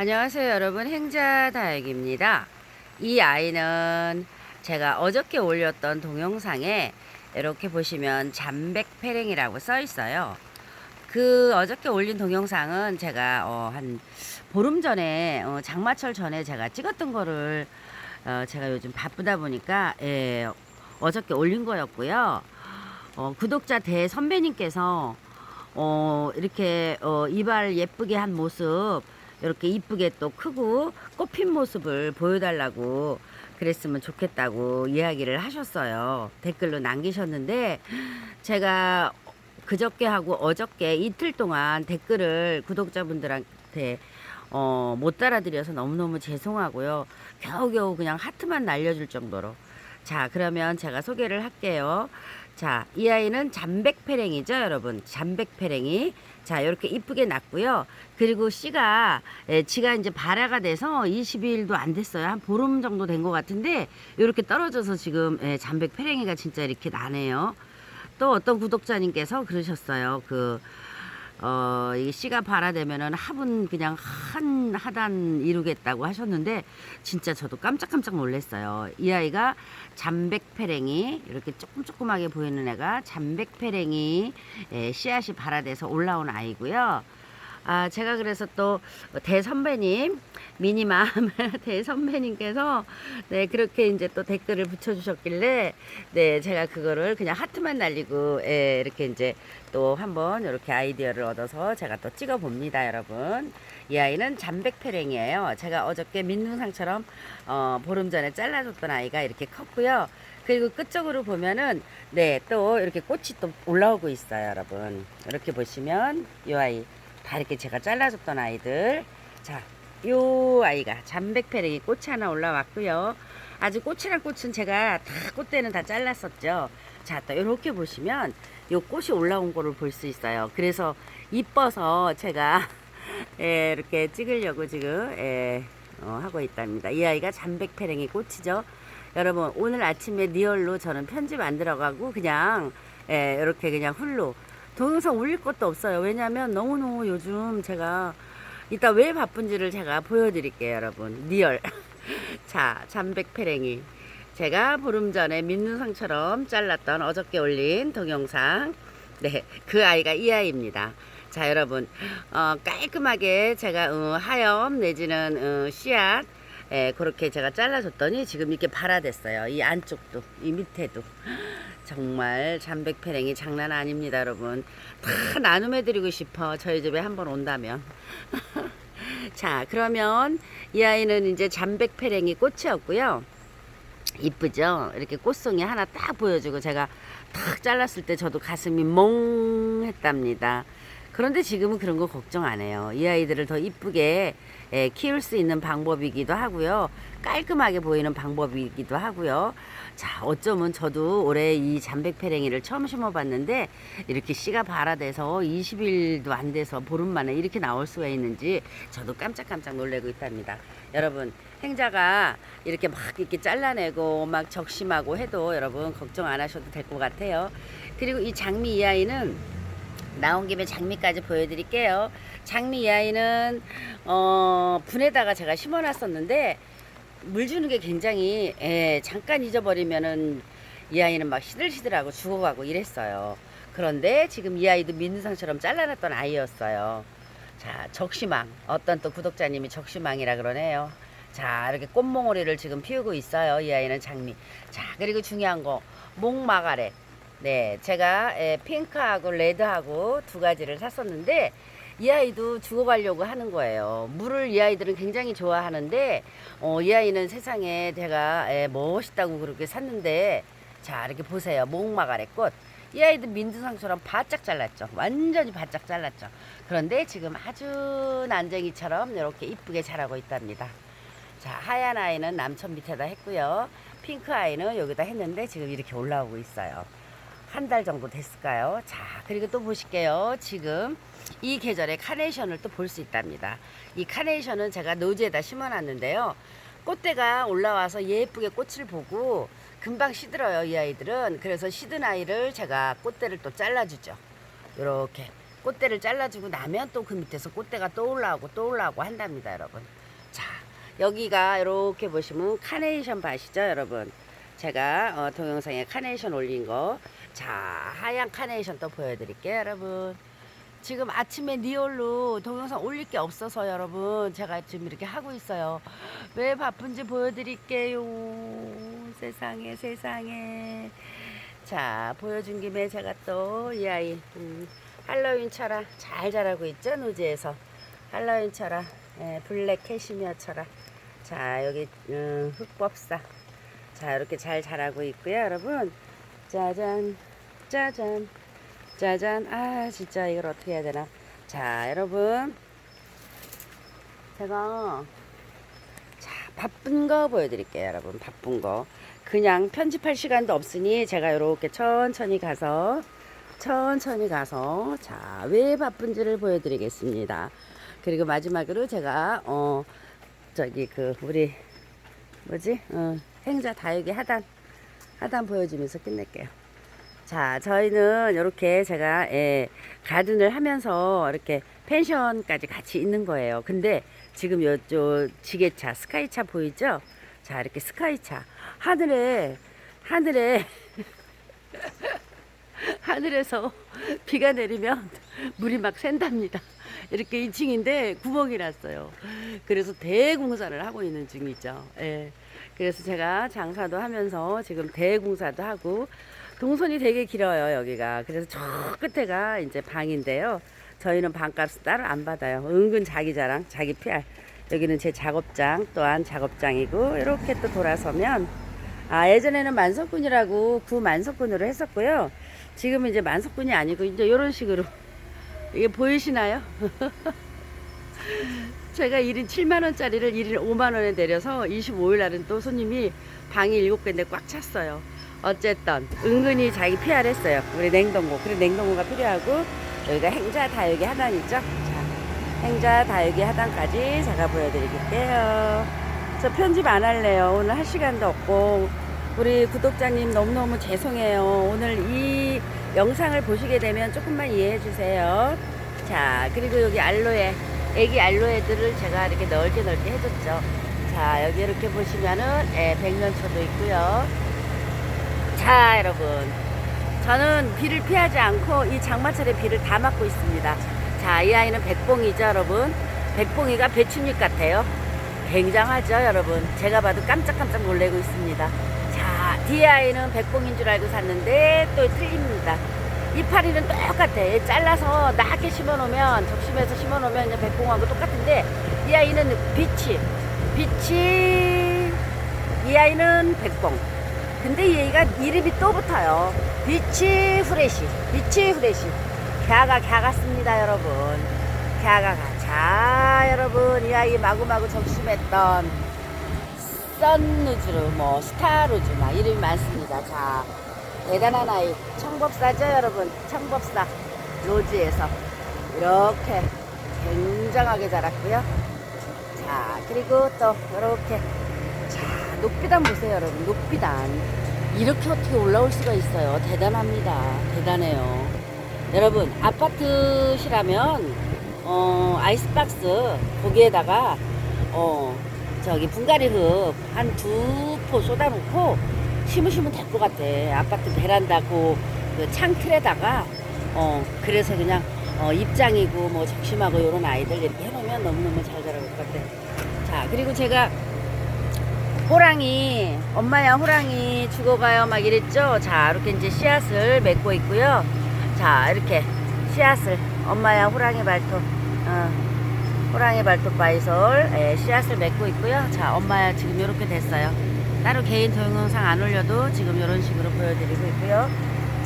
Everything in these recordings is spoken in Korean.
안녕하세요 여러분. 행자다육입니다. 이 아이는 제가 어저께 올렸던 동영상에 이렇게 보시면 잠백패랭이라고 써 있어요. 그 어저께 올린 동영상은 제가 어, 한 보름 전에 어, 장마철 전에 제가 찍었던 거를 어, 제가 요즘 바쁘다 보니까 예, 어저께 올린 거였고요. 어, 구독자 대 선배님께서 어, 이렇게 어, 이발 예쁘게 한 모습 이렇게 이쁘게 또 크고 꽃핀 모습을 보여달라고 그랬으면 좋겠다고 이야기를 하셨어요. 댓글로 남기셨는데 제가 그저께 하고 어저께 이틀 동안 댓글을 구독자분들한테 어, 못 달아드려서 너무너무 죄송하고요. 겨우겨우 그냥 하트만 날려줄 정도로. 자, 그러면 제가 소개를 할게요. 자, 이 아이는 잠백패랭이죠, 여러분. 잠백패랭이. 자, 이렇게 이쁘게 났고요. 그리고 씨가, 예, 지가 이제 발화가 돼서 20일도 안 됐어요. 한 보름 정도 된 것 같은데, 이렇게 떨어져서 지금, 예, 잠백패랭이가 진짜 이렇게 나네요. 또 어떤 구독자님께서 그러셨어요. 그, 어, 이 씨가 발화되면은 화분 그냥 한 하단 이루겠다고 하셨는데 진짜 저도 깜짝깜짝 놀랐어요. 이 아이가 잠백패랭이 이렇게 조금 조그맣게 보이는 애가 잠백패랭이 예, 씨앗이 발화돼서 올라온 아이고요. 아, 제가 그래서 또 대선배님, 미니맘 대선배님께서 네, 그렇게 이제 또 댓글을 붙여주셨길래 네, 제가 그거를 그냥 하트만 날리고 예, 이렇게 이제 또 한번 이렇게 아이디어를 얻어서 제가 또 찍어 봅니다, 여러분. 이 아이는 잠백패랭이에요. 제가 어저께 민둥상처럼 어, 보름 전에 잘라줬던 아이가 이렇게 컸고요. 그리고 끝쪽으로 보면은 네, 또 이렇게 꽃이 또 올라오고 있어요, 여러분. 이렇게 보시면 이 아이 다 이렇게 제가 잘라줬던 아이들. 자, 요 아이가 잠백패랭이 꽃이 하나 올라왔고요. 아주 꽃이랑 꽃은 제가 다 꽃대는 다 잘랐었죠. 자, 또 이렇게 보시면 요 꽃이 올라온 거를 볼 수 있어요. 그래서 이뻐서 제가 예, 이렇게 찍으려고 지금 예, 어, 하고 있답니다. 이 아이가 잠백패랭이 꽃이죠. 여러분 오늘 아침에 리얼로 저는 편집 안 들어가고 그냥 예, 이렇게 그냥 훌로 동영상 올릴 것도 없어요. 왜냐면 너무너무 요즘 제가 이따 왜 바쁜지를 제가 보여드릴게요, 여러분. 리얼. 자, 잠백패랭이. 제가 보름 전에 민눈상처럼 잘랐던 어저께 올린 동영상. 네, 그 아이가 이 아이입니다. 자, 여러분. 어, 깔끔하게 제가 어, 하염 내지는 어, 씨앗 예, 그렇게 제가 잘라줬더니 지금 이렇게 발화됐어요. 이 안쪽도, 이 밑에도. 정말 잠백패랭이 장난 아닙니다, 여러분. 다 나눔해드리고 싶어. 저희 집에 한번 온다면. 자, 그러면 이 아이는 이제 잠백패랭이 꽃이었고요. 이쁘죠? 이렇게 꽃송이 하나 딱 보여주고 제가 탁 잘랐을 때 저도 가슴이 멍 했답니다. 그런데 지금은 그런 거 걱정 안 해요. 이 아이들을 더 이쁘게 예, 키울 수 있는 방법이기도 하고요. 깔끔하게 보이는 방법이기도 하고요. 자, 어쩌면 저도 올해 이 잠백패랭이를 처음 심어봤는데 이렇게 씨가 발화돼서 20일도 안 돼서 보름 만에 이렇게 나올 수가 있는지 저도 깜짝깜짝 놀래고 있답니다. 여러분, 행자가 이렇게 막 이렇게 잘라내고 막 적심하고 해도 여러분 걱정 안 하셔도 될 것 같아요. 그리고 이 장미 이 아이는 나온 김에 장미까지 보여드릴게요. 장미 이 아이는 어, 분에다가 제가 심어놨었는데 물 주는 게 굉장히 예, 잠깐 잊어버리면은 이 아이는 막 시들시들하고 죽어가고 이랬어요. 그런데 지금 이 아이도 민두상처럼 잘라놨던 아이였어요. 자 적시망 어떤 또 구독자님이 적시망이라 그러네요. 자 이렇게 꽃몽오리를 지금 피우고 있어요. 이 아이는 장미. 자 그리고 중요한 거 목마가렛. 네, 제가 에, 핑크하고 레드하고 두 가지를 샀었는데 이 아이도 죽어가려고 하는 거예요. 물을 이 아이들은 굉장히 좋아하는데 어, 이 아이는 세상에 제가 에, 멋있다고 그렇게 샀는데 자 이렇게 보세요. 목마가렛 꽃. 이 아이도 민두상처럼 바짝 잘랐죠. 완전히 바짝 잘랐죠. 그런데 지금 아주 난쟁이처럼 이렇게 이쁘게 자라고 있답니다. 자 하얀 아이는 남천 밑에다 했고요. 핑크 아이는 여기다 했는데 지금 이렇게 올라오고 있어요. 한 달 정도 됐을까요? 자, 그리고 또 보실게요. 지금 이 계절에 카네이션을 또 볼 수 있답니다. 이 카네이션은 제가 노지에다 심어놨는데요. 꽃대가 올라와서 예쁘게 꽃을 보고 금방 시들어요, 이 아이들은. 그래서 시든 아이를 제가 꽃대를 또 잘라주죠. 요렇게 꽃대를 잘라주고 나면 또 그 밑에서 꽃대가 또 올라오고 또 올라오고 한답니다, 여러분. 자, 여기가 이렇게 보시면 카네이션 밭이죠, 여러분. 제가 어, 동영상에 카네이션 올린 거. 자, 하얀 카네이션 또 보여드릴게요, 여러분. 지금 아침에 리얼로 동영상 올릴 게 없어서 여러분 제가 지금 이렇게 하고 있어요. 왜 바쁜지 보여드릴게요. 세상에 세상에. 자 보여준 김에 제가 또 이 아이 음, 할로윈 철아 잘 자라고 있죠 노지에서 할로윈 철아 예, 블랙 캐시미어 철아 자 여기 음, 흑법사 자 이렇게 잘 자라고 있고요 여러분 짜잔 짜잔 짜잔. 아 진짜 이걸 어떻게 해야 되나? 자 여러분. 제가 자 바쁜 거 보여드릴게요 여러분. 바쁜 거. 그냥 편집할 시간도 없으니 제가 이렇게 천천히 가서 천천히 가서 자 왜 바쁜지를 보여드리겠습니다. 그리고 마지막으로 제가 어 저기 그 우리 뭐지? 어, 행자 다육이 하단 하단 보여주면서 끝낼게요 자, 저희는 이렇게 제가 예, 가든을 하면서 이렇게 펜션까지 같이 있는 거예요. 근데 지금 요쪽 지게차, 스카이차 보이죠? 자, 이렇게 스카이차 하늘에 하늘에 하늘에서 비가 내리면 물이 막 샌답니다. 이렇게 2층인데 구멍이 났어요. 그래서 대공사를 하고 있는 중이죠. 예. 그래서 제가 장사도 하면서 지금 대공사도 하고 동선이 되게 길어요, 여기가. 그래서 저 끝에가 이제 방인데요. 저희는 방값을 따로 안 받아요. 은근 자기 자랑, 자기 PR. 여기는 제 작업장 또한 작업장이고, 이렇게 또 돌아서면, 아, 예전에는 만석군이라고 구 만석군으로 했었고요. 지금은 이제 만석군이 아니고, 이제 이런 식으로. 이게 보이시나요? 제가 1인 7만원짜리를 1인 5만원에 내려서 25일 날은 또 손님이 방이 7개인데 꽉 찼어요. 어쨌든 은근히 자기 PR 했어요. 우리 냉동고. 그리고 냉동고가 필요하고 여기가 행자 다육이 하단이죠. 자, 행자 다육이 하단까지 제가 보여드릴게요. 저 편집 안 할래요. 오늘 할 시간도 없고 우리 구독자님 너무너무 죄송해요. 오늘 이 영상을 보시게 되면 조금만 이해해 주세요. 자, 그리고 여기 알로에 애기 알로에들을 제가 이렇게 넓게 넓게 해줬죠. 자, 여기 이렇게 보시면은 예, 백년초도 있고요. 자, 여러분. 저는 비를 피하지 않고 이 장마철에 비를 다 맞고 있습니다. 자, 이 아이는 백봉이죠, 여러분. 백봉이가 배춧잎 같아요. 굉장하죠, 여러분. 제가 봐도 깜짝깜짝 놀래고 있습니다. 자, 뒤에 아이는 백봉인 줄 알고 샀는데 또 틀립니다. 이파리는 똑같아. 얘 잘라서 낮게 심어놓으면, 적심해서 심어놓으면 백봉하고 똑같은데, 이 아이는 빛이, 빛이, 이 아이는 백봉. 근데 얘가 이름이 또 붙어요. 비치 후레쉬. 비치 후레쉬. 갸가 갸 같습니다, 여러분. 갸가 가. 자, 여러분. 이 아이 마구마구 적심했던 썬루즈루, 뭐, 스타루즈, 막 이름이 많습니다. 자, 대단한 아이. 청법사죠, 여러분. 청법사. 로즈에서. 이렇게 굉장하게 자랐고요. 자, 그리고 또, 이렇게. 자, 높이단 보세요, 여러분. 높이단. 이렇게 어떻게 올라올 수가 있어요. 대단합니다. 대단해요. 여러분, 아파트시라면, 어, 아이스박스, 거기에다가, 어, 저기, 분갈이 흙 한 두 포 쏟아놓고 심으시면 될 것 같아. 아파트 베란다 그, 그 창틀에다가, 어, 그래서 그냥, 어, 입장이고, 뭐, 적심하고, 요런 아이들 이렇게 해놓으면 너무너무 잘 자랄 것 같아. 자, 그리고 제가, 호랑이 엄마야 호랑이 죽어가요. 막 이랬죠? 자 이렇게 이제 씨앗을 맺고 있고요. 자 이렇게 씨앗을 엄마야 호랑이 발톱 어, 호랑이 발톱 바이솔 예, 씨앗을 맺고 있고요. 자 엄마야 지금 이렇게 됐어요 따로 개인 동영상 안 올려도 지금 이런 식으로 보여드리고 있고요.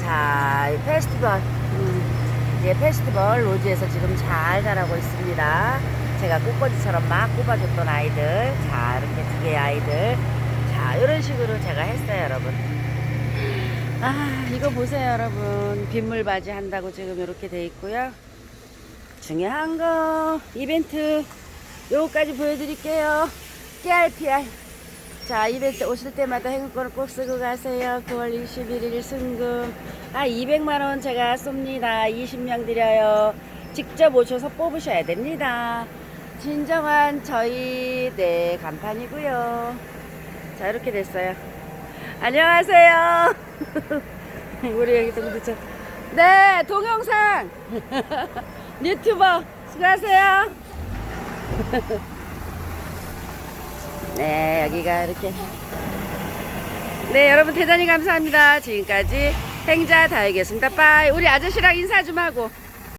자이 페스티벌. 음, 이제 페스티벌 로지에서 지금 잘 자라고 있습니다. 제가 꽃꽂이처럼 막 꼽아줬던 아이들 자 이렇게 두 개의 아이들. 자 이런 식으로 제가 했어요 여러분. 아 이거 보세요 여러분. 빗물 바지 한다고 지금 이렇게 돼 있고요. 중요한 거 이벤트. 요거까지 보여드릴게요. 깨알 피알 자, 이벤트 오실 때마다 행운권을 꼭 쓰고 가세요. 9월 21일 승금. 아, 200만원 제가 쏩니다. 20명 드려요. 직접 오셔서 뽑으셔야 됩니다. 진정한 저희, 네, 간판이고요 자, 이렇게 됐어요. 안녕하세요. 우리 여기 동두천. 네, 동영상. 유튜버. 수고하세요. 네, 여기가 이렇게. 네, 여러분 대단히 감사합니다. 지금까지 행자 다이겠습니다. 빠이. 우리 아저씨랑 인사 좀 하고.